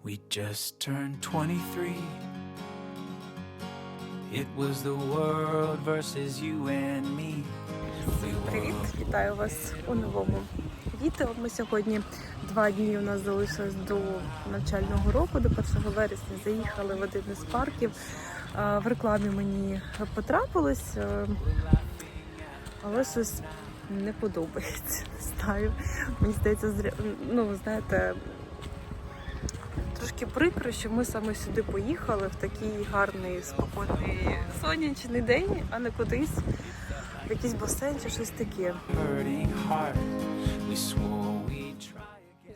We just turned 23. It was the world versus you and me. Привіт, вітаю вас у новому відео. Ми сьогодні два дні у нас залишилось до навчального року, до 1 вересня. Заїхали в один із парків. В рекламі мені потрапилось, але щось не подобається. Не знаю. Мені здається, ну знаєте. Трошки прикро, що ми саме сюди поїхали в такий гарний, спокійний сонячний день, а не кудись в якийсь басейн чи щось таке.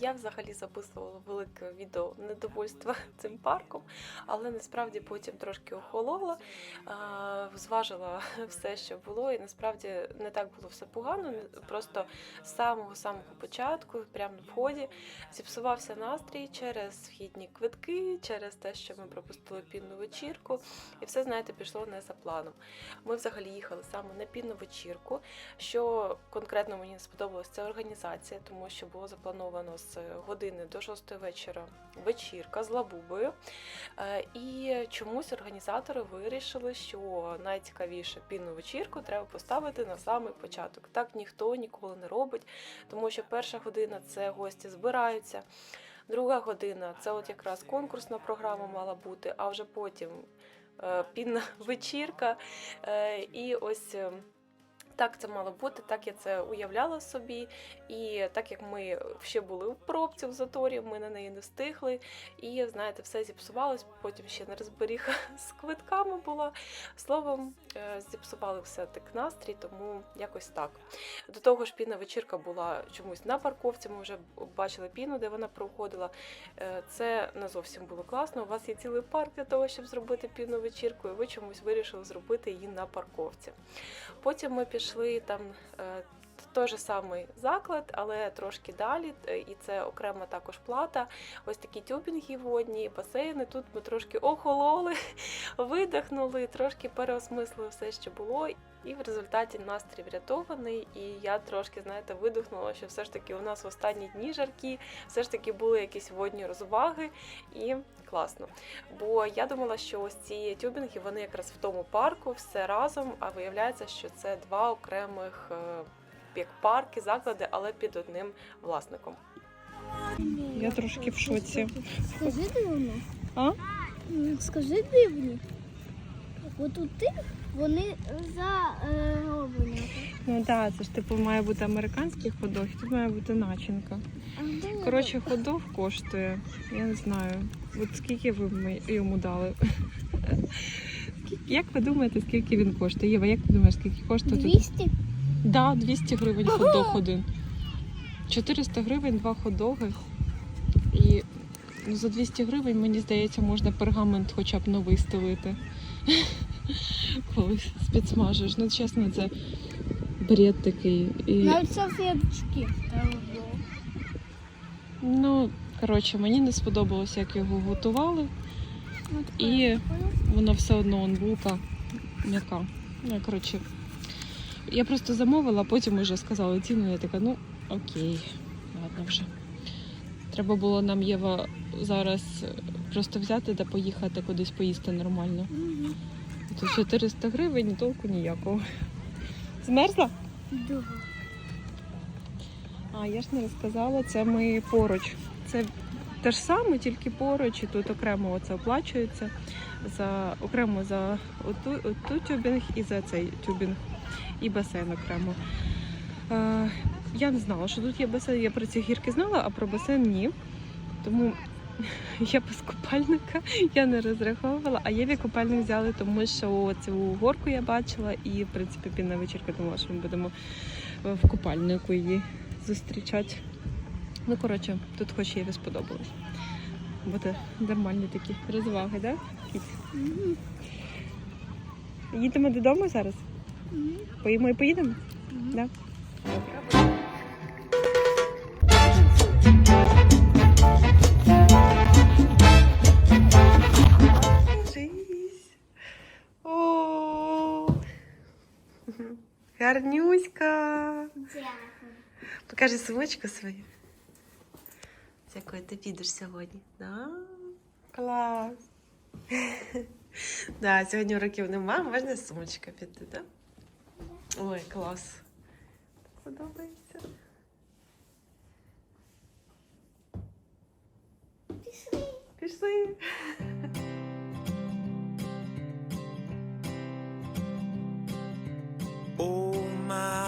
Я взагалі записувала велике відео недовольства цим парком, але насправді потім трошки охолола, зважила все, що було, і насправді не так було все погано. Просто з самого самого початку, прямо на вході, зіпсувався настрій через вхідні квитки, через те, що ми пропустили пінну вечірку, і все, знаєте, пішло не за планом. Ми взагалі їхали саме на пінну вечірку. Що конкретно мені не сподобалось, це організація, тому що було заплановано з години до 6 вечора вечірка з лабубою. Е, І чомусь організатори вирішили, що найцікавіше пінну вечірку треба поставити на самий початок. Так ніхто ніколи не робить, тому що перша година це гості збираються. Друга година це от якраз конкурсна програма мала бути, а вже потім е, пінна вечірка. Е, І ось так це мало бути, так я це уявляла собі. І так як ми ще були в пробці в заторі, ми на неї не встигли. І знаєте, все зіпсувалось. Потім ще не розберіга з квитками була. Словом, е, зіпсували все так настрій, тому якось так. До того ж, пінна вечірка була чомусь на парковці. Ми вже бачили піну, де вона проходила. Е, Це не зовсім було класно. У вас є цілий парк для того, щоб зробити пінну вечірку, і ви чомусь вирішили зробити її на парковці. Потім ми пішли там. е, той же самий заклад, але трошки далі, е, і це окрема також плата. Ось такі тюбінги водні, басейни. Тут ми трошки охололи, видихнули, трошки переосмислили все, що було. І в результаті настрій врятований. І я трошки, знаєте, видихнула, що все ж таки у нас в останні дні жаркі, все ж таки були якісь водні розваги, і класно. Бо я думала, що ось ці тюбінги вони якраз в тому парку все разом, а виявляється, що це два окремих е, як парки, заклади, але під одним власником. Я трошки в шоці. Скажи дивно. А? Скажи дивні. От у тих вони зароблені. Ну так, да, це ж типу має бути американський ходох, тут має бути начинка. Коротше, ходов коштує, я не знаю. От скільки ви йому дали? Як ви думаєте, скільки він коштує? Єва, як ти думаєш, скільки коштує тут? 200? Да, 200 гривень хот-дог один. 400 гривень два хот-доги. І ну, за 200 гривень, мені здається, можна пергамент хоча б новий стелити. Коли підсмажиш. Ну, чесно, це бред такий. І, Навіть салфеточки. Та ого. ну, коротше, мені не сподобалося, як його готували. І воно все одно он булка м'яка. Ну, коротше, я просто замовила, а потім вже сказали ціну. Я така, ну окей, ладно вже. Треба було нам Єва зараз просто взяти та поїхати кудись поїсти нормально. Тут 400 гривень толку ніякого. Змерзла? Дуже. А, я ж не розказала, це ми поруч. Це те ж саме, тільки поруч, і тут окремо оце оплачується за окремо за оту, оту тюбінг і за цей тюбінг, і басейн окремо. Е, я не знала, що тут є басейн. Я про ці гірки знала, а про басейн ні. Тому я без купальника я не розраховувала, а Єві купальник взяли, тому що цю горку я бачила, і в принципі пінна вечірка думала, що ми будемо в купальнику її зустрічати. Ну, коротше, тут хоч Єві сподобалось. Буде нормальні такі розваги, да? Їдемо додому зараз? Мгм. Поїмо і поїдемо? Мгм. Да. Гарнюська. Дякую. Покажи сумочку свою. з якою ти підеш сьогодні? Да? Клас! да, сьогодні уроків нема, можна сумочка піти, так? Да? Ой, клас. Подобається. Пішли. Пішли.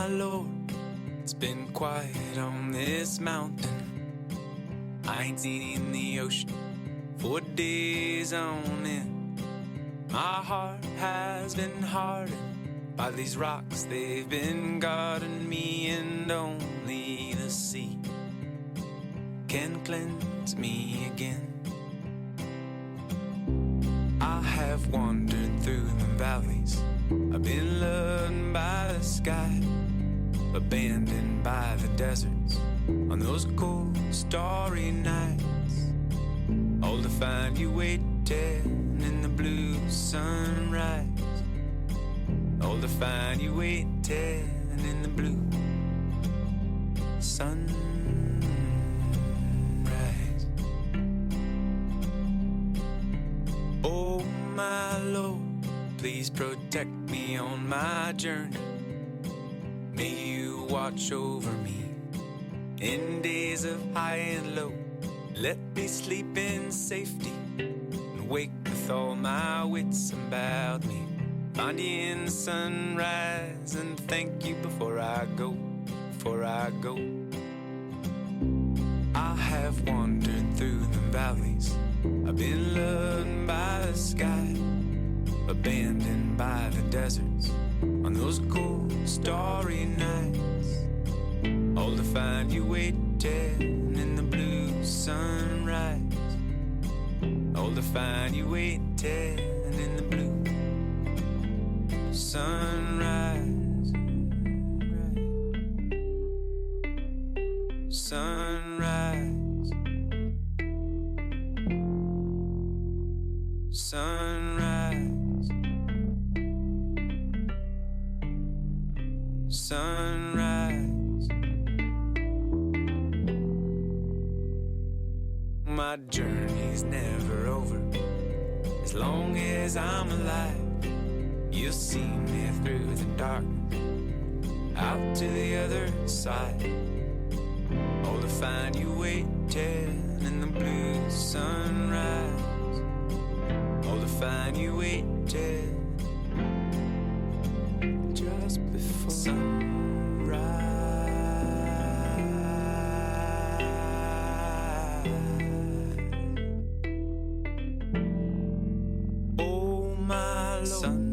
lord, it's been quiet on this mountain. I ain't seen in the ocean for days on end. My heart has been hardened by these rocks, they've been guarding me, and only the sea can cleanse me again. I have wandered through the valleys. I've been loved by the sky, abandoned by the deserts on those cold, starry nights. All to find you waiting in the blue sunrise. All to find you waiting in the blue sunrise. Oh, my Lord, please protect me on my journey. Watch over me in days of high and low. Let me sleep in safety and wake with all my wits about me. Find you in the sunrise and thank you before I go, before I go. I have wandered through the valleys. I've been loved by the sky, abandoned by the deserts on those cold, starry nights. All to find you waiting in the blue sunrise. All to find you waiting in the blue sunrise. Sunrise. Sunrise. Sunrise. My journey's never over. As long as I'm alive, you'll see me through the dark, out to the other side. All to find you waiting in the blue sunrise. All to find you waiting sun.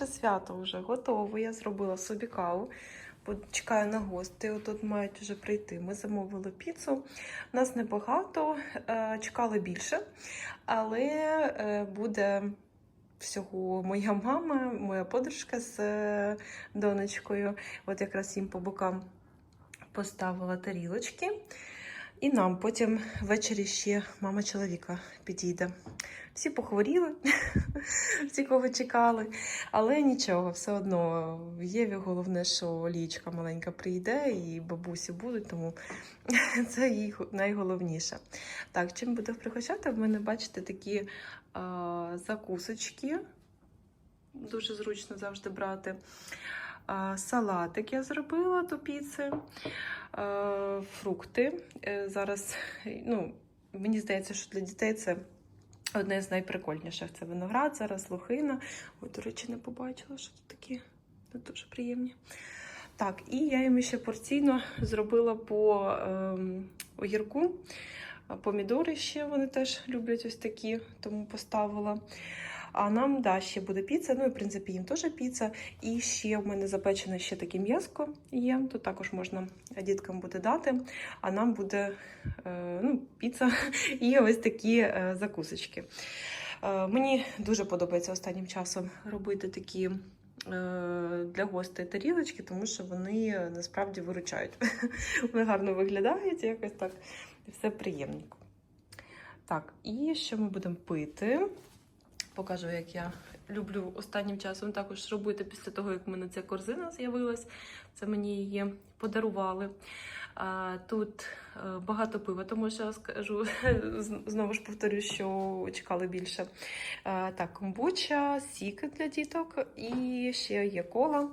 Наше свято вже готове. Я зробила собі каву. Чекаю на гостей. Тут мають вже прийти. Ми замовили піцу. Нас небагато, е, чекали більше, але е, буде всього моя мама, моя подружка з е, донечкою. От якраз їм по бокам поставила тарілочки. І нам потім ввечері ще мама чоловіка підійде. Всі похворіли, всі, кого чекали. Але нічого, все одно в Єві головне, що лічка маленька прийде і бабусі будуть, тому це їй найголовніше. Так, чим буду пригощати? В мене, бачите, такі а, закусочки. Дуже зручно завжди брати. Салатик я зробила до піци, фрукти. Е, Зараз, ну, мені здається, що для дітей це одне з найприкольніших. Це виноград, зараз лохина. Ой, до речі, не побачила, що тут такі не дуже приємні. Так, і я їм ще порційно зробила по ем, огірку. Помідори ще вони теж люблять ось такі, тому поставила. А нам да, ще буде піца. Ну і в принципі їм теж піца. І ще в мене запечене ще таке м'яско є. Тут також можна діткам буде дати. А нам буде е, ну, піца і ось такі е, закусочки. Е, Мені дуже подобається останнім часом робити такі для гостей тарілочки, тому що вони насправді виручають. Вони гарно виглядають, якось так, все приємненько. Так, і що ми будемо пити? Покажу, як я люблю останнім часом також робити після того, як в мене ця корзина з'явилась. Це мені її подарували. Тут е, багато пива, тому що скажу знову ж повторю, що чекали більше. Так, комбуча, сіки для діток і ще є кола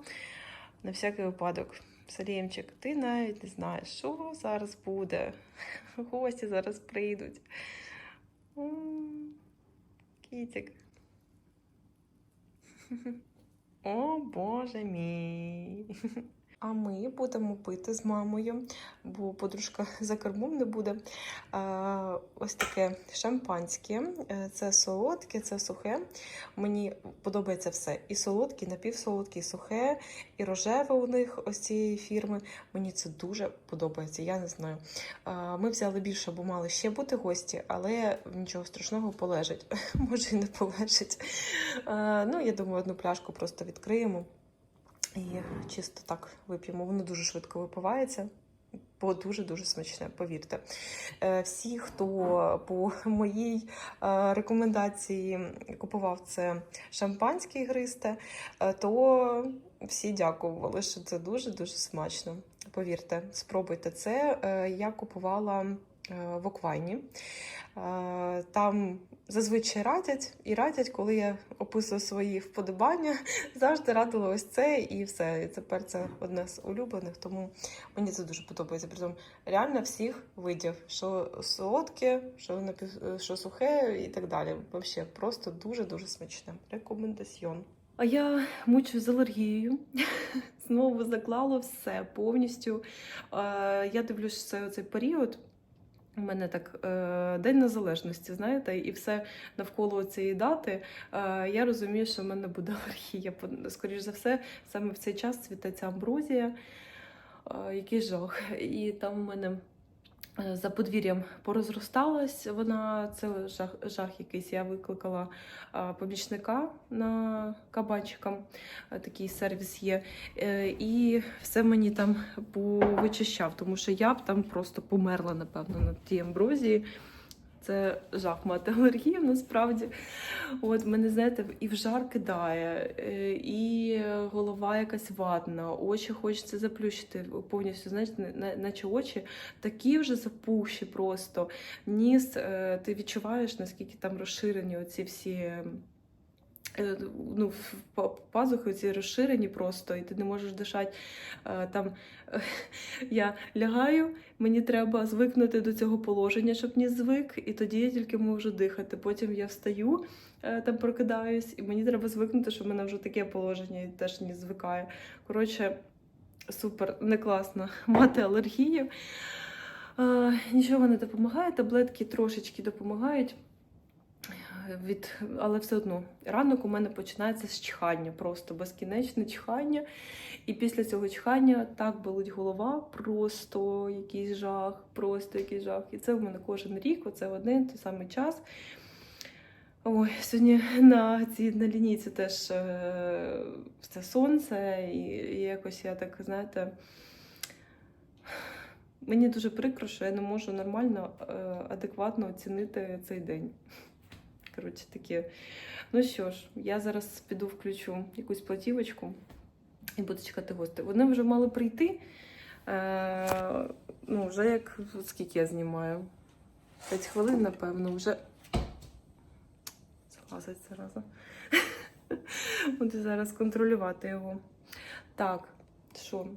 на всякий випадок. Салємчик, ти навіть не знаєш, що зараз буде. Гості зараз прийдуть. Кітик. О, Боже мій. А ми будемо пити з мамою, бо подружка за кермом не буде. Ось таке шампанське. Е, Це солодке, це сухе. Мені подобається все. І солодке, і напівсолодке, і сухе, і рожеве у них ось цієї фірми. Мені це дуже подобається. Я не знаю. Ми взяли більше, бо мали ще бути гості, але нічого страшного полежить. Може, і не полежить. Ну, я думаю, одну пляшку просто відкриємо. І чисто так вип'ємо. Воно дуже швидко випивається, бо дуже-дуже смачне, повірте. Е, Всі, хто по моїй е, рекомендації купував це шампанське ігристе, е, то всі дякували, що це дуже-дуже смачно. Повірте, спробуйте це. Я купувала в Оквайні. Е, Там зазвичай радять і радять, коли я описую свої вподобання, завжди радила ось це і все. І тепер це одне з улюблених, тому мені це дуже подобається. Притом реально всіх видів, що солодке, що напів... що сухе і так далі. Взагалі, просто дуже-дуже смачне. Рекомендаціон. А я мучусь з алергією. Знову заклало все повністю. Е, Я дивлюся цей період. У мене так е, День Незалежності, знаєте, і все навколо цієї дати. Е, я розумію, що в мене буде алергія. Скоріше за все, саме в цей час цвітеться амброзія. Е, який жах. І там у мене за подвір'ям порозросталась вона, це жах, жах якийсь. Я викликала е, помічника на кабанчикам, е, такий сервіс є. Е, І все мені там повичищав, тому що я б там просто померла, напевно, на тій амброзії. Це жах мати алергію насправді. От мене, знаєте, і в жар кидає, е, і голова якась ватна, очі хочеться заплющити повністю, знаєте, на- наче очі такі вже запухші просто. Ніс, е, ти відчуваєш, наскільки там розширені оці всі. Е, Ну, пазухи ці розширені просто, і ти не можеш дишати. Е, Там е, я лягаю, мені треба звикнути до цього положення, щоб ніс звик, і тоді я тільки можу дихати. Потім я встаю, там прокидаюсь, і мені треба звикнути, що в мене вже таке положення і теж ніс звикає. Коротше, супер, не класно мати алергію. Нічого не допомагає, таблетки трошечки допомагають. Від, але все одно ранок у мене починається з чихання, просто безкінечне чихання. І після цього чихання так болить голова, просто якийсь жах, просто якийсь жах. І це в мене кожен рік, оце в один той самий час. Ой, сьогодні на цій на лінійці теж це сонце, і, і якось я так, знаєте, мені дуже прикро, що я не можу нормально, е, адекватно оцінити цей день. Коротше, таке. Ну що ж, я зараз піду включу якусь платівочку і буду чекати гостей. Вони вже мали прийти. Е, ну, вже як скільки я знімаю? 5 хвилин, напевно, вже залазить зараза. Буду зараз контролювати його. Так, що?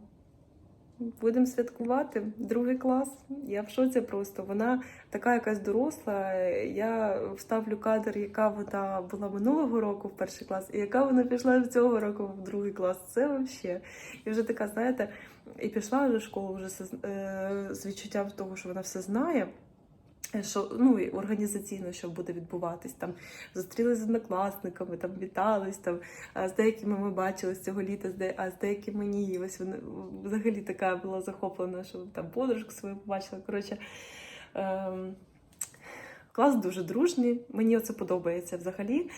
Будемо святкувати другий клас. Я в шоці просто. Вона така якась доросла. Я вставлю кадр, яка вона була минулого року в перший клас, і яка вона пішла цього року в другий клас. Це взагалі. І вже така, знаєте, і пішла в школу вже з, е, з відчуттям того, що вона все знає. Що ну організаційно, що буде відбуватись, там зустрілися з однокласниками, там вітались, там з деякими ми бачили з цього літа, а з деякими ні. Ось вона взагалі така була захоплена, що там подружку свою побачила. Коротше, ем, Клас дуже дружний, мені це подобається взагалі.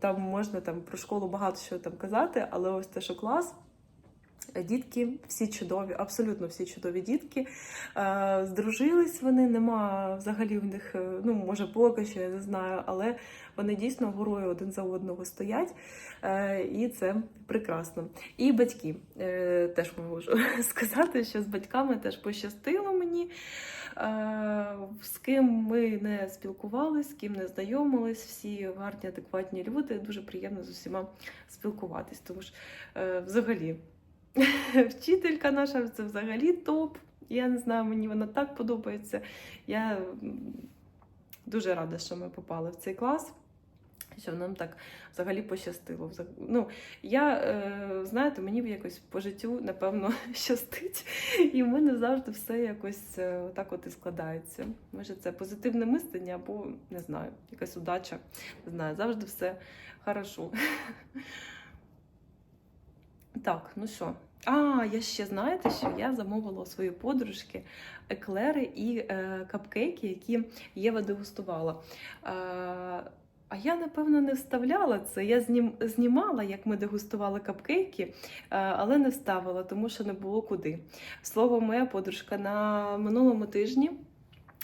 Там можна там про школу багато що там казати, але ось те, що клас. Дітки всі чудові, абсолютно всі чудові дітки. Е, Здружились вони, нема взагалі в них, е, ну може поки що, я не знаю, але вони дійсно горою один за одного стоять, е, і це прекрасно. І батьки теж можу сказати, що з батьками теж пощастило мені. З ким ми не спілкувалися, з ким не знайомились, всі гарні, адекватні люди. Дуже приємно з усіма спілкуватись. Тому е, взагалі вчителька наша це взагалі топ. Я не знаю, мені вона так подобається. Я дуже рада, що ми попали в цей клас. Що нам так взагалі пощастило. Ну, я, е, знаєте, мені якось по життю, напевно, щастить, і в мене завжди все якось е, так от і складається. Може, це позитивне мислення або не знаю, якась удача. Не знаю, завжди все хорошо. Так, ну що? А, я ще знаєте, що я замовила у своєї подружки еклери і е, капкейки, які Єва дегустувала. Е, а я, напевно, не вставляла це. Я знім, знімала, як ми дегустували капкейки, е, але не вставила, тому що не було куди. Слово, моя подружка на минулому тижні.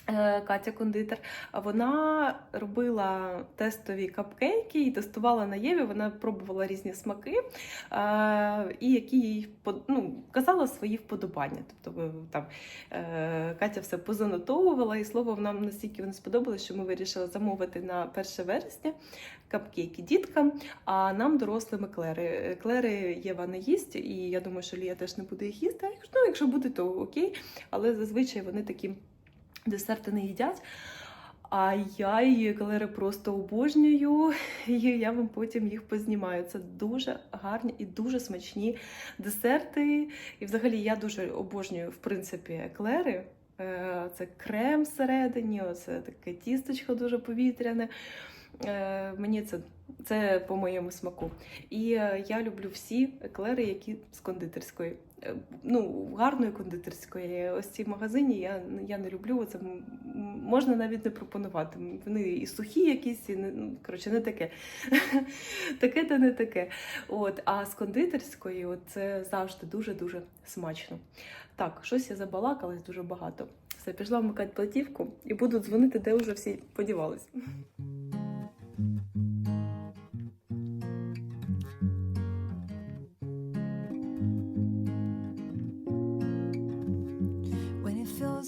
Е, Катя кондитер, вона робила тестові капкейки і тестувала на Єві. Вона пробувала різні смаки, е, і які їй ну, казала свої вподобання. Тобто е, там Катя все позанотовувала, і слово нам настільки вони сподобалось, що ми вирішили замовити на 1 вересня капкейки діткам, а нам дорослим еклери. Еклери Єва не їсть, і я думаю, що Лія теж не буде їх їсти. Ну, якщо буде, то окей. Але зазвичай вони такі десерти не їдять. А я її еклери просто обожнюю, і я вам потім їх познімаю. Це дуже гарні і дуже смачні десерти. І взагалі я дуже обожнюю, в принципі, еклери. Е, Це крем всередині, це таке тісточко дуже повітряне. Е, Мені це, це по моєму смаку. І е, я люблю всі еклери, які з кондитерської. Е, Ну, гарної кондитерської. Ось ці в магазині я, я не люблю. Це можна навіть не пропонувати. Вони і сухі якісь, і не, ну, коротше, не таке. таке та не таке. От, а з кондитерської от це завжди дуже-дуже смачно. Так, щось я забалакалась дуже багато. Все, пішла вмикати платівку і буду дзвонити, де вже всі подівались.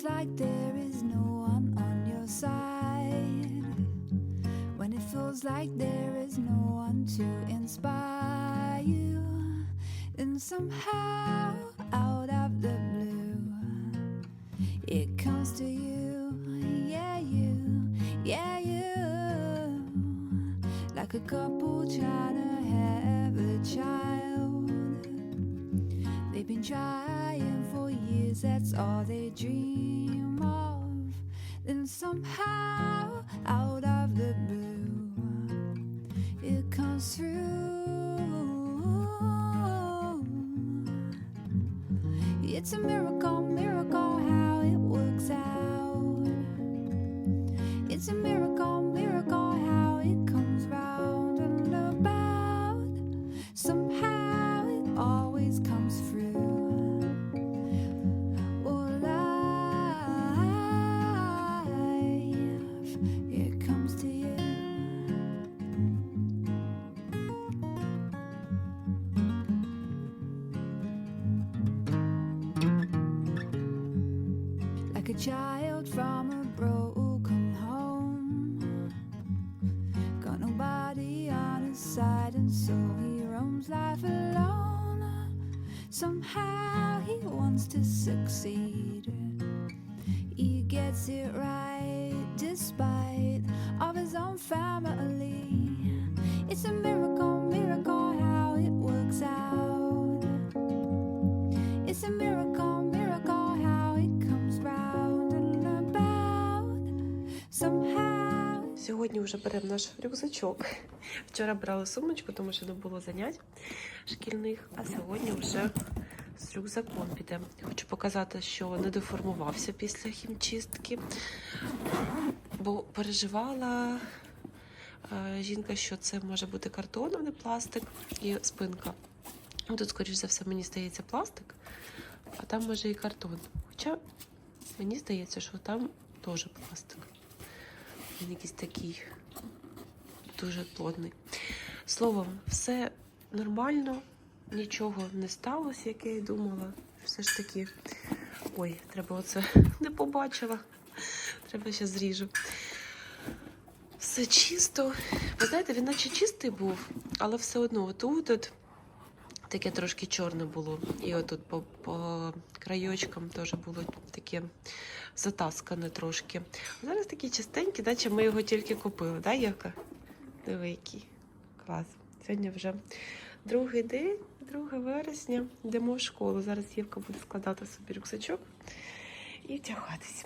Like there is no one on your side. When it feels like there is no one to inspire you. Then somehow, out of the blue, it comes to you. Yeah, you. Yeah, you. Like a couple trying to have a child. They've been trying years, that's all they dream of. Then somehow, out of the blue, it comes through. It's a miracle child from a broken home. Got nobody on his side, and so he roams life alone. Somehow he wants to succeed. He gets it right вже беремо наш рюкзачок. Вчора брали сумочку, тому що не було занять шкільних, а сьогодні вже з рюкзаком підемо. Хочу показати, що не деформувався після хімчистки. бо переживала е, жінка, що це може бути картон, а не пластик і спинка. Ну, Тут, скоріш за все, мені здається, пластик, а там може і картон. Хоча мені здається, що там теж пластик. Він якийсь такий дуже плотний. Словом, все нормально, нічого не сталося, як я й думала. Все ж таки. Ой, треба оце не побачила. Треба ще зріжу. Все чисто. Ви знаєте, він наче чистий був, але все одно отут от таке трошки чорне було. І отут по, по крайочкам теж було таке затаскане трошки. Зараз такі чистенькі, наче ми його тільки купили, да, Євка? Диви, який. Клас. Сьогодні вже другий день, 2 вересня. Йдемо в школу. Зараз Євка буде складати собі рюкзачок і втягатись.